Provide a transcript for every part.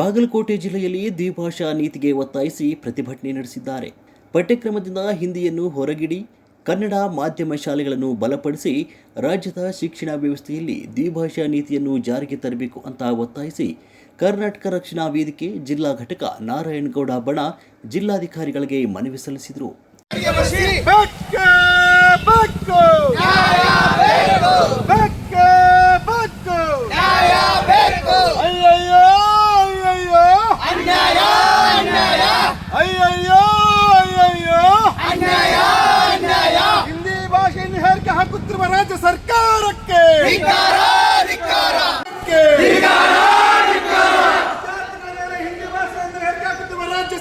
ಬಾಗಲಕೋಟೆ ಜಿಲ್ಲೆಯಲ್ಲಿ ದ್ವಿಭಾಷಾ ನೀತಿಗೆ ಒತ್ತಾಯಿಸಿ ಪ್ರತಿಭಟನೆ ನಡೆಸಿದ್ದಾರೆ. ಪಠ್ಯಕ್ರಮದಿಂದ ಹಿಂದಿಯನ್ನು ಹೊರಗಿಡಿ, ಕನ್ನಡ ಮಾಧ್ಯಮ ಶಾಲೆಗಳನ್ನು ಬಲಪಡಿಸಿ ರಾಜ್ಯದ ಶಿಕ್ಷಣ ವ್ಯವಸ್ಥೆಯಲ್ಲಿ ದ್ವಿಭಾಷಾ ನೀತಿಯನ್ನು ಜಾರಿಗೆ ತರಬೇಕು ಅಂತ ಒತ್ತಾಯಿಸಿ ಕರ್ನಾಟಕ ರಕ್ಷಣಾ ವೇದಿಕೆ ಜಿಲ್ಲಾ ಘಟಕ ನಾರಾಯಣಗೌಡ ಬಣ ಜಿಲ್ಲಾಧಿಕಾರಿಗಳಿಗೆ ಮನವಿ ಸಲ್ಲಿಸಿದರು.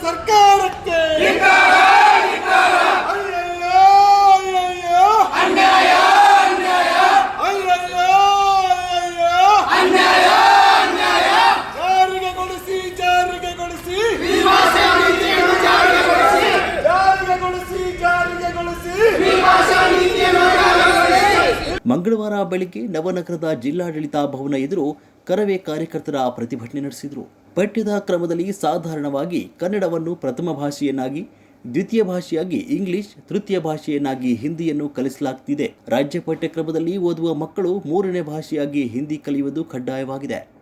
ಸರ್ಕಾರಕ್ಕೆ. ಮಂಗಳವಾರ ಬೆಳಿಗ್ಗೆ ನವನಗರದ ಜಿಲ್ಲಾಡಳಿತ ಭವನ ಎದುರು ಕರವೇ ಕಾರ್ಯಕರ್ತರ ಪ್ರತಿಭಟನೆ ನಡೆಸಿದರು. ಪಠ್ಯದ ಕ್ರಮದಲ್ಲಿ ಸಾಧಾರಣವಾಗಿ ಕನ್ನಡವನ್ನು ಪ್ರಥಮ ಭಾಷೆಯನ್ನಾಗಿ, ದ್ವಿತೀಯ ಭಾಷೆಯಾಗಿ ಇಂಗ್ಲಿಷ್, ತೃತೀಯ ಭಾಷೆಯನ್ನಾಗಿ ಹಿಂದಿಯನ್ನು ಕಲಿಸಲಾಗ್ತಿದೆ. ರಾಜ್ಯ ಪಠ್ಯಕ್ರಮದಲ್ಲಿ ಓದುವ ಮಕ್ಕಳು ಮೂರನೇ ಭಾಷೆಯಾಗಿ ಹಿಂದಿ ಕಲಿಯುವುದು ಕಡ್ಡಾಯವಾಗಿದೆ.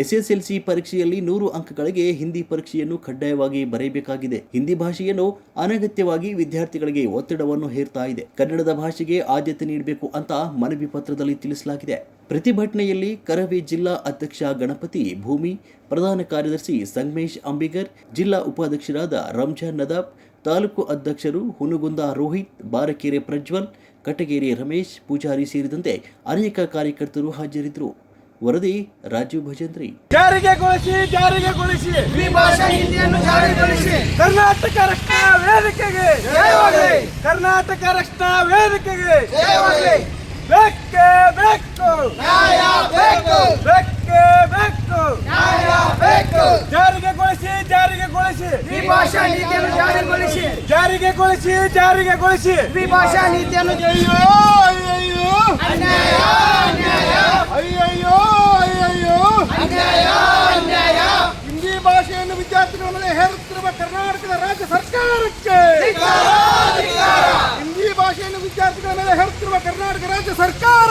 ಎಸ್ಎಸ್ಎಲ್ಸಿ ಪರೀಕ್ಷೆಯಲ್ಲಿ ನೂರು ಅಂಕಗಳಿಗೆ ಹಿಂದಿ ಪರೀಕ್ಷೆಯನ್ನು ಕಡ್ಡಾಯವಾಗಿ ಬರೆಯಬೇಕಾಗಿದೆ ಹಿಂದಿ ಭಾಷೆಯನ್ನು ಅನಗತ್ಯವಾಗಿ ವಿದ್ಯಾರ್ಥಿಗಳಿಗೆ ಒತ್ತಡವನ್ನು ಹೇರ್ತಾ ಇದೆ. ಕನ್ನಡದ ಭಾಷೆಗೆ ಆದ್ಯತೆ ನೀಡಬೇಕು ಅಂತ ಮನವಿ ಪತ್ರದಲ್ಲಿ ತಿಳಿಸಲಾಗಿದೆ. ಪ್ರತಿಭಟನೆಯಲ್ಲಿ ಕರವೇ ಜಿಲ್ಲಾ ಅಧ್ಯಕ್ಷ ಗಣಪತಿ, ಭೂಮಿ, ಪ್ರಧಾನ ಕಾರ್ಯದರ್ಶಿ ಸಂಗಮೇಶ್ ಅಂಬಿಗರ್ ಜಿಲ್ಲಾ ಉಪಾಧ್ಯಕ್ಷರಾದ ರಂಜಾನ್ ನದಾಬ್, ತಾಲೂಕು ಅಧ್ಯಕ್ಷರು ಹುನುಗುಂದ ರೋಹಿತ್, ಬಾರಕೆರೆ ಪ್ರಜ್ವಲ್, ಕಟಗೇರಿ ರಮೇಶ್, ಪೂಜಾರಿ ಸೇರಿದಂತೆ ಅನೇಕ ಕಾರ್ಯಕರ್ತರು ಹಾಜರಿದ್ದರು. ವರದಿ ರಾಜೀವ್ ಭಜಂತ್ರಿ. ಜಾರಿಗೆಗೊಳಿಸಿ ಜಾರಿಗೆಗೊಳಿಸಿ ಭಾಷಾ ಹಿಂದಿಯನ್ನು ಜಾರಿಗೊಳಿಸಿ ಕರ್ನಾಟಕ ರಕ್ಷಣಾ ವೇದಿಕೆಗೆ ಜಯವಾಗಲಿ. ಕರ್ನಾಟಕ ರಕ್ಷಣಾ ವೇದಿಕೆಗೆ ಜಯವಾಗಲಿ. ಬೆಕ್ಕೆ ಬೆಕ್ಕು. ನ್ಯಾಯ ಬೇಕು ಬೆಕ್ಕೆ ಬೆಕ್ಕು. ನ್ಯಾಯ ಬೇಕು ಜಾರಿಗೆಗೊಳಿಸಿ ಜಾರಿಗೆಗೊಳಿಸಿ ದ್ವಿಭಾಷಾ ನೀತಿಯನ್ನು ಜಾರಿಗೊಳಿಸಿ ಜಾರಿಗೆಗೊಳಿಸಿ ಜಾರಿಗೆಗೊಳಿಸಿ ದ್ವಿಭಾಷಾ ನೀತಿಯನ್ನು ಅಯ್ಯೋ ಹಿಂದಿ